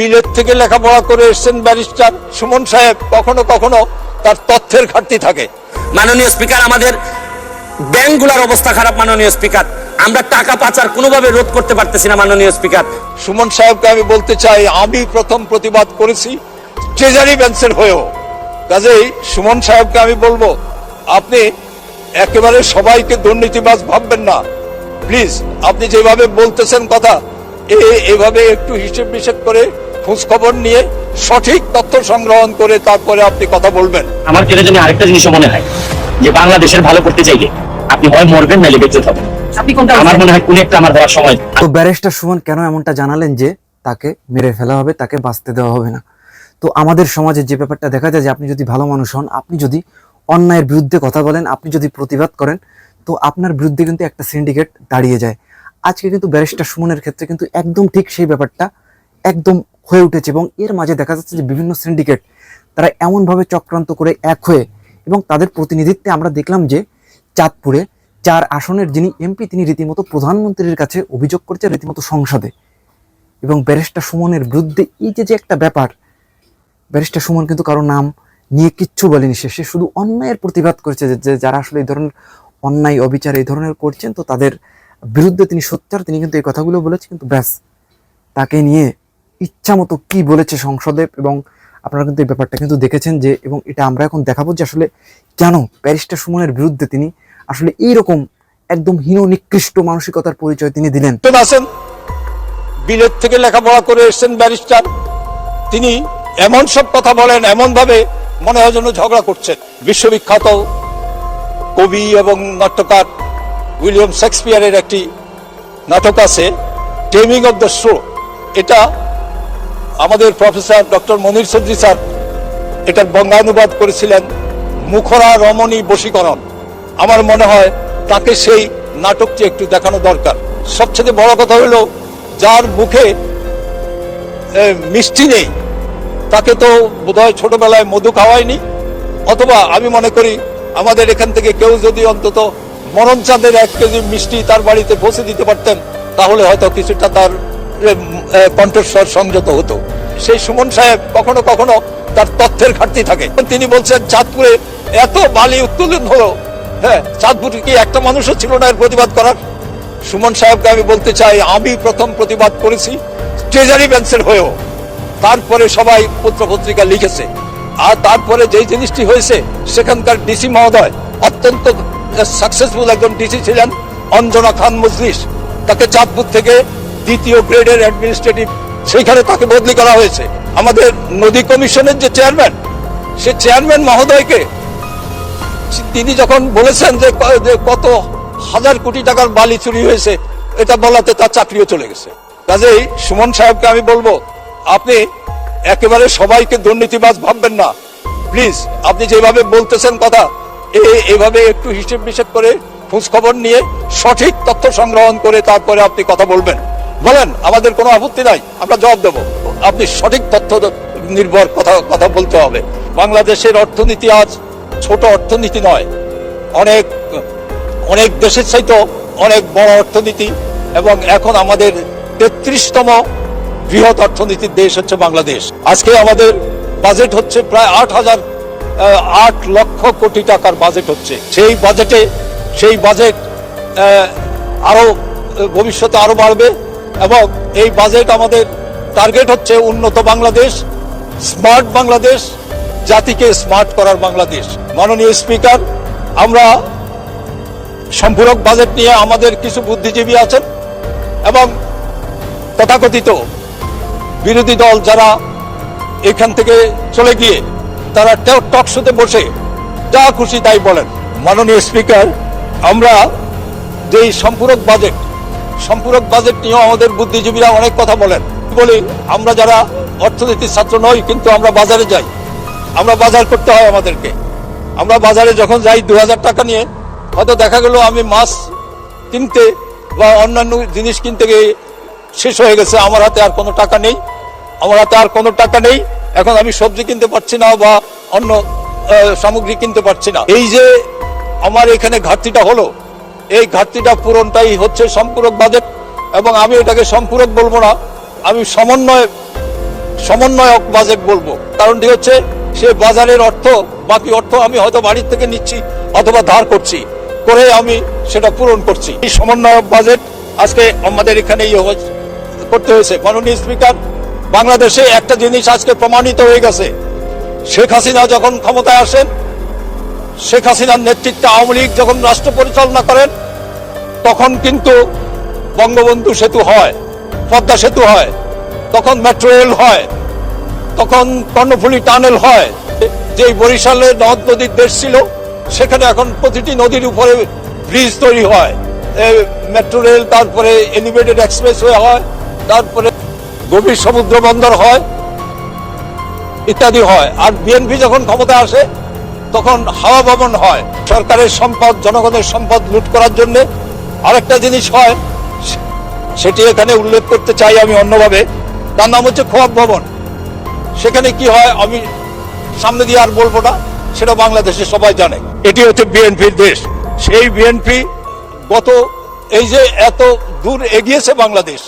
বিলেত থেকে লেখাপড়া করে এসেছেন ব্যারিস্টার সুমন সাহেব কখনো কখনো তার তথ্যের ঘাটতি থাকে। মাননীয় স্পিকার আমাদের ব্যাংকগুলোর অবস্থা খারাপ মাননীয় স্পিকার। আমরা টাকা পাচার কোনোভাবে রোধ করতে পারতেছি না মাননীয় স্পিকার। সুমন সাহেবকে আমি বলতে চাই আমি প্রথম প্রতিবাদ করেছি ট্রেজারি ব্যাংকের হয়েও। কাজেই সুমন সাহেবকে আমি বলব আপনি একেবারে সবাইকে দুর্নীতিবাজ ভাববেন না। প্লিজ আপনি যেভাবে বলতেছেন কথা এভাবে একটু হিসেব নিষেধ করে খোঁজ খবর নিয়ে সঠিক তথ্য সংগ্রহণ করে তারপরে আপনি কথা বলবেন। আমার কেন জানি আরেকটা জিনিসও মনে হয় যে বাংলাদেশের ভালো করতে চাইলে আপনি হয় মরবেন নাইলে বেঁচে থাকবেন আপনি কোনটা আমার মনে হয় কোন একটা আমার দেওয়ার সময়। তো ব্যারিস্টার সুমন কেন এমনটা জানালেন যে তাকে মেরে ফেলা হবে তাকে বাঁচতে দেওয়া হবে না? তো আমাদের সমাজে যে ব্যাপারটা দেখা যায় যে আপনি যদি ভালো মানুষ হন আপনি যদি অন্যায়ের বিরুদ্ধে কথা বলেন আপনি যদি প্রতিবাদ করেন তো আপনার বিরুদ্ধে কিন্তু একটা সিন্ডিকেট দাঁড়িয়ে যায়। আজকে কিন্তু ব্যারিস্টার সুমনের ক্ষেত্রে কিন্তু একদম ঠিক সেই ব্যাপারটা একদম হয়ে উঠেছে এবং এর মাঝে দেখা যাচ্ছে যে বিভিন্ন সিন্ডিকেট তারা এমনভাবে চক্রান্ত করে এক হয়ে এবং তাদের প্রতিনিধিত্বে আমরা দেখলাম যে চাঁদপুরে চার আসনের যিনি এমপি তিনি রীতিমতো প্রধানমন্ত্রীর কাছে অভিযোগ করছে রীতিমতো সংসদে। এবং ব্যারিস্টার সুমনের বিরুদ্ধে এই যে যে একটা ব্যাপার, ব্যারিস্টার সুমন কিন্তু কারও নাম নিয়ে কিচ্ছু বলেনি সে। সে শুধু অন্যায়ের প্রতিবাদ করেছে যে- যারা আসলে এই ধরনের অন্যায় অবিচার এই ধরনের করছেন, তো তাদের বিরুদ্ধে তিনি সোচ্চার, তিনি কিন্তু এই কথাগুলো বলেছে, কিন্তু ব্যাস তাকে নিয়ে ইচ্ছা মতো কি বলেছে সংসদে এবং আপনারা কিন্তু এই ব্যাপারটা কিন্তু দেখেছেন যে এবং এটা আমরা এখন দেখাবো যে আসলে কেন ব্যারিস্টার সুমনের বিরুদ্ধে তিনি আসলে এইরকম একদম হীন নিকৃষ্ট মানসিকতার পরিচয় তিনি দিলেন। আছেন বিলেত থেকে লেখাপড়া করে এসেছেন ব্যারিস্টার। তিনি এমন সব কথা বলেন এমন ভাবে মনে হয় যেন ঝগড়া করছেন। বিশ্ববিখ্যাত কবি এবং নাট্যকার উইলিয়াম শেক্সপিয়ারের একটি নাটক আছে টেমিং অফ দ্য শো এটা আমাদের professor doctor Monir Chowdhury sir এটার বঙ্গানুবাদ করেছিলেন মুখরা রমণী বশীকরণ। আমার মনে হয় তাকে সেই নাটকটি একটু দেখানো দরকার। সবচেয়ে বড় কথা হলো, যার মুখে মিষ্টি নেই, তাকে তো বোধহয় ছোটবেলায় মধু খাওয়ায়নি। অথবা আমি মনে করি, আমাদের এখান থেকে কেউ যদি অন্তত মরণ চাঁদের এক কেজি মিষ্টি তার বাড়িতে পৌঁছে দিতে পারতেন, তাহলে হয়তো কিছুটা তার কণ্ঠস্বর সংযত হতো। সেই সুমন সাহেব কখনো কখনো তার তথ্যের ঘাটতি থাকে। তিনি বলছেন, চাঁদপুরে এত বালি উত্তোলন হলো। হ্যাঁ চাঁদপুরে কি একটা মানুষও ছিল না এর প্রতিবাদ করার? সুমন সাহেবকে আমি বলতে চাই, আমি প্রথম প্রতিবাদ করেছি ট্রেজারি ব্যাংকের হয়েও। তারপরে সবাই পত্র পত্রিকা লিখেছে। আর তারপরে যেই জিনিসটি হয়েছে, সেখানকার ডিসি মহোদয় অত্যন্ত সাকসেসফুল একজন ডিসি ছিলেন, অঞ্জনা খান মজলিস। তাকে চাঁদপুর থেকে দ্বিতীয় গ্রেডের অ্যাডমিনিস্ট্রেটিভ সেইখানে তাকে বদলি করা হয়েছে। আমাদের নদী কমিশনের যে চেয়ারম্যান, সে চেয়ারম্যান মহোদয়কে, তিনি যখন বলেছেন যে কত হাজার কোটি টাকার বালি চুরি হয়েছে, এটা বলাতে তার চাকরিও চলে গেছে। কাজেই সুমন সাহেবকে আমি বলব, আপনি একেবারে সবাইকে দুর্নীতিবাজ ভাববেন না। প্লিজ, আপনি যেভাবে বলতেছেন কথা এভাবে একটু হিসেব নিষেধ করে খোঁজ খবর নিয়ে সঠিক তথ্য সংগ্রহণ করে তারপরে আপনি কথা বলবেন। বলেন, আমাদের কোনো আপত্তি নাই, আমরা জবাব দেব। আপনি সঠিক তথ্য নির্ভর কথা কথা বলতে হবে। বাংলাদেশের অর্থনীতি আজ ছোট অর্থনীতি নয়, অনেক অনেক দেশের চাইতে অনেক বড় অর্থনীতি এবং এখন আমাদের তেত্রিশতম বৃহৎ অর্থনীতির দেশ হচ্ছে বাংলাদেশ। আজকে আমাদের বাজেট হচ্ছে প্রায় আট হাজার আট লক্ষ কোটি টাকার বাজেট হচ্ছে। সেই বাজেটে, সেই বাজেট আরও ভবিষ্যতে আরও বাড়বে। এবং এই বাজেট আমাদের টার্গেট হচ্ছে উন্নত বাংলাদেশ স্মার্ট বাংলাদেশ, জাতিকে স্মার্ট করার বাংলাদেশ। মাননীয় স্পিকার আমরা সম্পূরক বাজেট নিয়ে আমাদের কিছু বুদ্ধিজীবী আছেন এবং তথাকথিত বিরোধী দল যারা এখান থেকে চলে গিয়ে তারা টক শোতে বসে যা খুশি তাই বলেন। মাননীয় স্পিকার আমরা যেই সম্পূরক বাজেট সম্পূরক বাজেট নিয়েও আমাদের বুদ্ধিজীবীরা অনেক কথা বলেন। বলি, আমরা যারা অর্থনীতির ছাত্র নই, কিন্তু আমরা বাজারে যাই। আমরা বাজার করতে হয় আমাদেরকে। আমরা বাজারে যখন যাই দু হাজার টাকা নিয়ে, হয়তো দেখা গেল আমি মাছ কিনতে বা অন্যান্য জিনিস কিনতে গিয়ে শেষ হয়ে গেছে, আমার হাতে আর কোনো টাকা নেই। আমার হাতে আর কোনো টাকা নেই। এখন আমি সবজি কিনতে পারছি না বা অন্য সামগ্রী কিনতে পারছি না। এই যে আমার এখানে ঘাটতিটা হলো এই ঘাটতিটা পূরণটাই হচ্ছে সম্পূরক বাজেট, এবং আমি এটাকে সম্পূরক বলব না, আমি সমন্বয়, সমন্বয়ক বাজেট বলব। কারণটি হচ্ছে, সে বাজারের অর্থ, বাকি অর্থ আমি হয়তো বাড়ির থেকে নিচ্ছি অথবা ধার করছি, করে আমি সেটা পূরণ করছি। এই সমন্বয়ক বাজেট আজকে আমাদের এখানে করতে হয়েছে। মাননীয় স্পিকার, বাংলাদেশে একটা জিনিস আজকে প্রমাণিত হয়ে গেছে। শেখ হাসিনা যখন ক্ষমতায় আসেন শেখ হাসিনার নেতৃত্বে আওয়ামী লীগ যখন রাষ্ট্র পরিচালনা করেন, তখন কিন্তু বঙ্গবন্ধু সেতু হয়, পদ্মা সেতু হয়, তখন মেট্রো রেল হয়, তখন কর্ণফুলী টানেল হয়। যে বরিশালে নদ নদীর দেশ ছিল, সেখানে এখন প্রতিটি নদীর উপরে ব্রিজ তৈরি হয়। মেট্রো রেল, তারপরে এলিভেটেড এক্সপ্রেসওয়ে হয়, তারপরে গভীর সমুদ্র বন্দর হয়, ইত্যাদি হয়। আর বিএনপি যখন ক্ষমতা আসে তখন হাওয়া ভবন হয়। সরকারের সম্পদ, জনগণের সম্পদ লুট করার জন্য আরেকটা জিনিস হয়, সেটি এখানে উল্লেখ করতে চাই আমি অন্যভাবে। তার নাম হচ্ছে খোয়াব ভবন। সেখানে কি হয়, আমি সামনে দিয়ে আর বলব না, সেটা বাংলাদেশে সবাই জানে। এটি হচ্ছে বিএনপির দেশ। সেই বিএনপি গত, এই যে এত দূর এগিয়েছে বাংলাদেশ,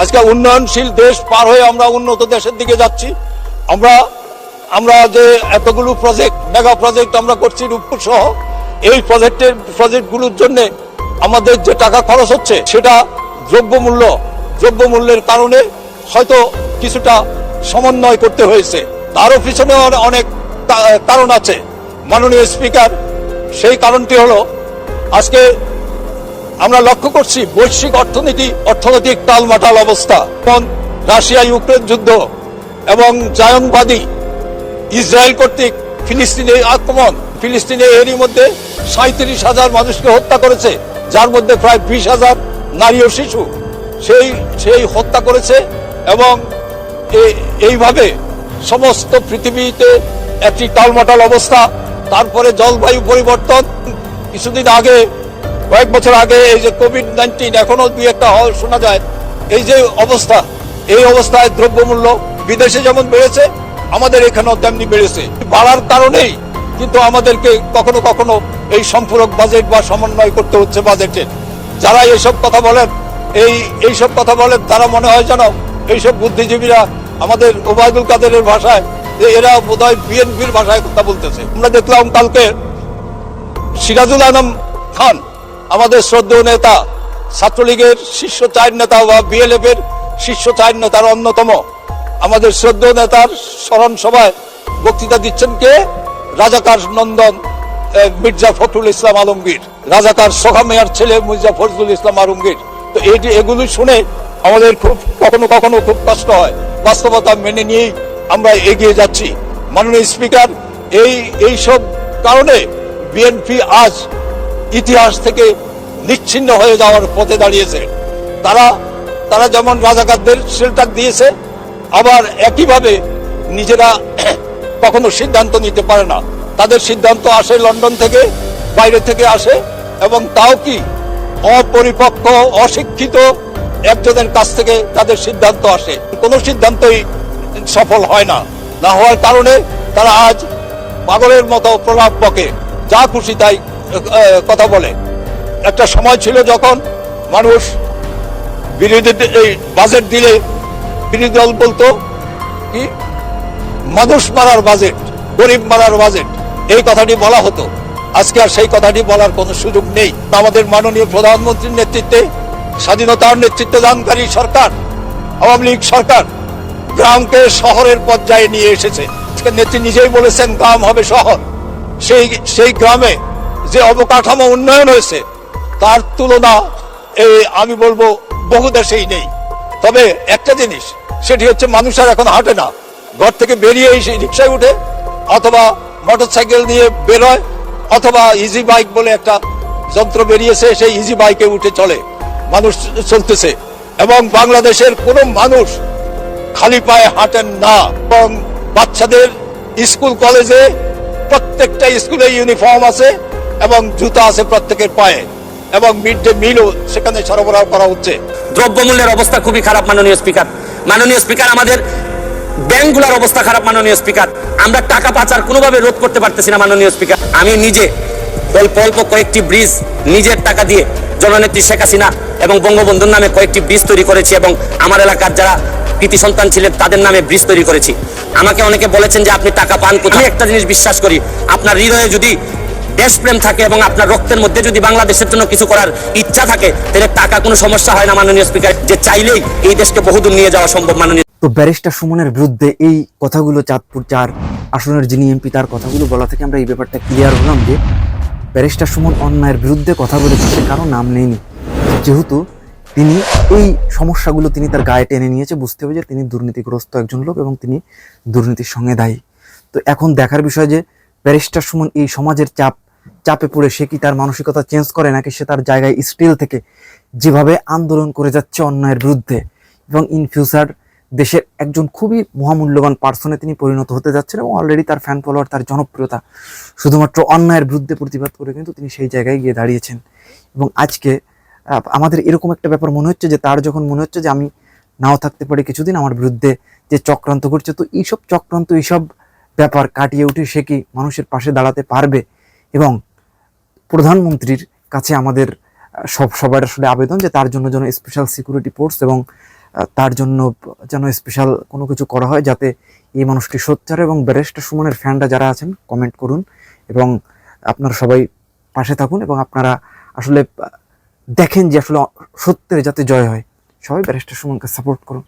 আজকে উন্নয়নশীল দেশ পার হয়ে আমরা উন্নত দেশের দিকে যাচ্ছি। আমরা আমরা যে এতগুলো প্রজেক্ট মেগা প্রজেক্ট আমরা করছি রূপপুর সহ, এই প্রজেক্টের প্রজেক্টগুলোর জন্য আমাদের যে টাকা খরচ হচ্ছে, সেটা দ্রব্যমূল্য দ্রব্যমূল্যের কারণে হয়তো কিছুটা সমন্বয় করতে হয়েছে। তারও পিছনে অনে- অনেক কারণ আছে। মাননীয় স্পিকার সেই কারণটি হলো, আজকে আমরা লক্ষ্য করছি বৈশ্বিক অর্থনীতি, অর্থনৈতিক টালমাটাল অবস্থা। রাশিয়া ইউক্রেন যুদ্ধ এবং জায়নবাদী ইসরায়েল কর্তৃক ফিলিস্তিনে আক্রমণ, ফিলিস্তিনে এরই মধ্যে সাঁত্রিশ হাজার মানুষকে হত্যা করেছে, যার মধ্যে প্রায় বিশ হাজার নারী ও শিশু। সেই সেই হত্যা করেছে এবং এইভাবে সমস্ত পৃথিবীতে একটি টালমাটাল অবস্থা। তারপরে জলবায়ু পরিবর্তন, কিছুদিন আগে, কয়েক বছর আগে এই যে কোভিড নাইন্টিন এখনও দুই একটা হল শোনা যায়। এই যে অবস্থা, এই অবস্থায় দ্রব্যমূল্য বিদেশে যেমন বেড়েছে আমাদের এখানেও তেমনি বেড়েছে। বাড়ার কারণেই কিন্তু আমাদেরকে কখনো কখনো এই সম্পূরক বাজেট বা সমন্বয় করতে হচ্ছে বাজেটের যারা এইসব কথা বলেন, এই, এইসব কথা বলেন, তারা মনে হয় যেন এইসব বুদ্ধিজীবীরা আমাদের ওবায়দুল কাদেরের ভাষায়, যে এরা বোধহয় বিএনপির ভাষায় কথা বলতেছে। আমরা দেখলাম কালকে সিরাজুল আলম খান, আমাদের শ্রদ্ধেয় নেতা, ছাত্রলীগের শীর্ষ চার নেতা বা বিএলএফ এর শীর্ষ চার নেতার অন্যতম আমাদের শ্রদ্ধেয় নেতার স্মরণ সভায় বক্তৃতা দিচ্ছেন কে? রাজাকার নন্দন মির্জা ফখরুল ইসলাম আলমগীর। রাজাকার সোহা মেয়ার ছেলে মির্জা ফজলুল ইসলাম আলমগীর। তো এটি এগুলি শুনে আমাদের খুব কখনো কখনো খুব কষ্ট হয়। বাস্তবতা মেনে নিয়েই আমরা এগিয়ে যাচ্ছি। মাননীয় স্পিকার, এই এই সব কারণে বিএনপি আজ ইতিহাস থেকে নিচ্ছিন্ন হয়ে যাওয়ার পথে দাঁড়িয়েছে। তারা তারা যেমন রাজাকারদের শেল্টার দিয়েছে আবার একইভাবে নিজেরা কখনো সিদ্ধান্ত নিতে পারে না। তাদের সিদ্ধান্ত আসে লন্ডন থেকে, বাইরে থেকে আসে, এবং তাও কি অপরিপক্ক, অশিক্ষিত একজনের কাছ থেকে তাদের সিদ্ধান্ত আসে। কোনো সিদ্ধান্তই সফল হয় না। না হওয়ার কারণে তারা আজ পাগলের মতো প্রলাপ বকে। যা খুশি তাই কথা বলে। একটা সময় ছিল যখন মানুষ বিরোধী এই বাজেট দিলে বিরোধী দল বলতো? কি? মানুষ মারার বাজেট, গরিব মারার বাজেট, এই কথাটি বলা হতো। আজকে আর সেই কথাটি বলার কোনো সুযোগ নেই। আমাদের মাননীয় প্রধানমন্ত্রীর নেতৃত্বে, স্বাধীনতার নেতৃত্ব দানকারী সরকার, আওয়ামী লীগ সরকার, গ্রামকে শহরের পর্যায়ে নিয়ে এসেছে। নেত্রী নিজেই বলেছেন, গ্রাম হবে শহর। সেই সেই গ্রামে যে অবকাঠামো উন্নয়ন হয়েছে, তার তুলনা আমি বলব, বহু দেশেই নেই। তবে একটা জিনিস সেটি হচ্ছে মানুষ আর এখন হাঁটে না। ঘর থেকে বেরিয়ে এসে রিক্সায় উঠে অথবা মোটর সাইকেল নিয়ে বেরোয় অথবা ইজি বাইক বলে একটা যন্ত্র বেরিয়েছে, সেই ইজি বাইকে উঠে চলে। মানুষ চলতেছে এবং বাংলাদেশের কোনো মানুষ খালি পায়ে হাঁটেন না এবং বাচ্চাদের স্কুল, কলেজে প্রত্যেকটা স্কুলে ইউনিফর্ম আছে এবং জুতা আছে প্রত্যেকের পায়ে। এবং মিড ডে মিলও সেখানে সরবরাহ করা হচ্ছে। দ্রব্যমূল্যের অবস্থা খুবই খারাপ, মাননীয় স্পিকার। মাননীয় স্পিকার, আমাদের ব্যাংকগুলোর অবস্থা খারাপ, মাননীয় স্পিকার। আমরা টাকা পাচার কোনোভাবে রোধ করতে পারতেছি না, মাননীয় স্পিকার। আমি নিজে অল্প অল্প কয়েকটি ব্রিজ নিজের টাকা দিয়ে জননেত্রী শেখ হাসিনা এবং বঙ্গবন্ধুর নামে কয়েকটি ব্রিজ তৈরি করেছি এবং আমার এলাকার যারা কৃতি সন্তান ছিলেন, তাদের নামে ব্রিজ তৈরি করেছি। আমাকে অনেকে বলেছেন যে আপনি টাকা পান কোথায়? একটা জিনিস বিশ্বাস করি, আপনার হৃদয়ে যদি দেশপ্রেম থাকে এবং আপনার রক্তের মধ্যে যদি বাংলাদেশের জন্য কিছু করার ইচ্ছা থাকে, তাহলে টাকা কোনো সমস্যা হয় না, মাননীয় স্পিকার। যে চাইলেই এই দেশকে বহুদূর নিয়ে যাওয়া সম্ভব, মাননীয় তো ব্যারিস্টার সুমনের বিরুদ্ধে এই কথাগুলো চাঁদপুর চার আসনের যিনি এমপি, তার কথাগুলো বলা থেকে আমরা এই ব্যাপারটা ক্লিয়ার হলাম যে ব্যারিস্টার সুমন অন্যায়ের বিরুদ্ধে কথা বলেছে কারও নাম নেয়নি। যেহেতু তিনি এই সমস্যাগুলো তিনি তার গায়ে টেনে নিয়েছে, বুঝতে হবে যে তিনি দুর্নীতিগ্রস্ত একজন লোক এবং তিনি দুর্নীতির সঙ্গে দায়ী। তো এখন দেখার বিষয় যে ব্যারিস্টার সুমন এই সমাজের চাপ চাপে পড়ে সে কি তার মানসিকতা চেঞ্জ করে নাকি সে তার জায়গায় স্টিল থেকে যেভাবে আন্দোলন করে যাচ্ছে অন্যায়ের বিরুদ্ধে? এবং ইন ফিউচার দেশের একজন খুবই মহামূল্যবান পার্সনে তিনি পরিণত হতে যাচ্ছেন এবং অলরেডি তার ফ্যান ফলোয়ার তার জনপ্রিয়তা শুধুমাত্র অন্যায়ের বিরুদ্ধে প্রতিবাদ করে কিন্তু তিনি সেই জায়গায় গিয়ে দাঁড়িয়েছেন। এবং আজকে আমাদের এরকম একটা ব্যাপার মনে হচ্ছে যে তার যখন মনে হচ্ছে যে আমি নাও থাকতে পারি কিছুদিন আমার বিরুদ্ধে যে চক্রান্ত করছে, তো এইসব চক্রান্ত, এইসব ব্যাপার কাটিয়ে উঠে সে কি মানুষের পাশে দাঁড়াতে পারবে? এবং প্রধানমন্ত্রীর কাছে আমাদের সব সবার আসলে আবেদন যে তার জন্য যেন স্পেশাল সিকিউরিটি ফোর্স এবং তার জন্য যেন স্পেশাল কোনো কিছু করা হয় যাতে এই মানুষটি সোচ্চার এবং ব্যারিস্টার সুমনের ফ্যানরা যারা আছেন কমেন্ট করুন এবং আপনারা সবাই পাশে থাকুন এবং আপনারা আসলে দেখেন যে আসলে সত্যের যাতে জয় হয়। সবাই ব্যারিস্টার সুমনকে সাপোর্ট করুন।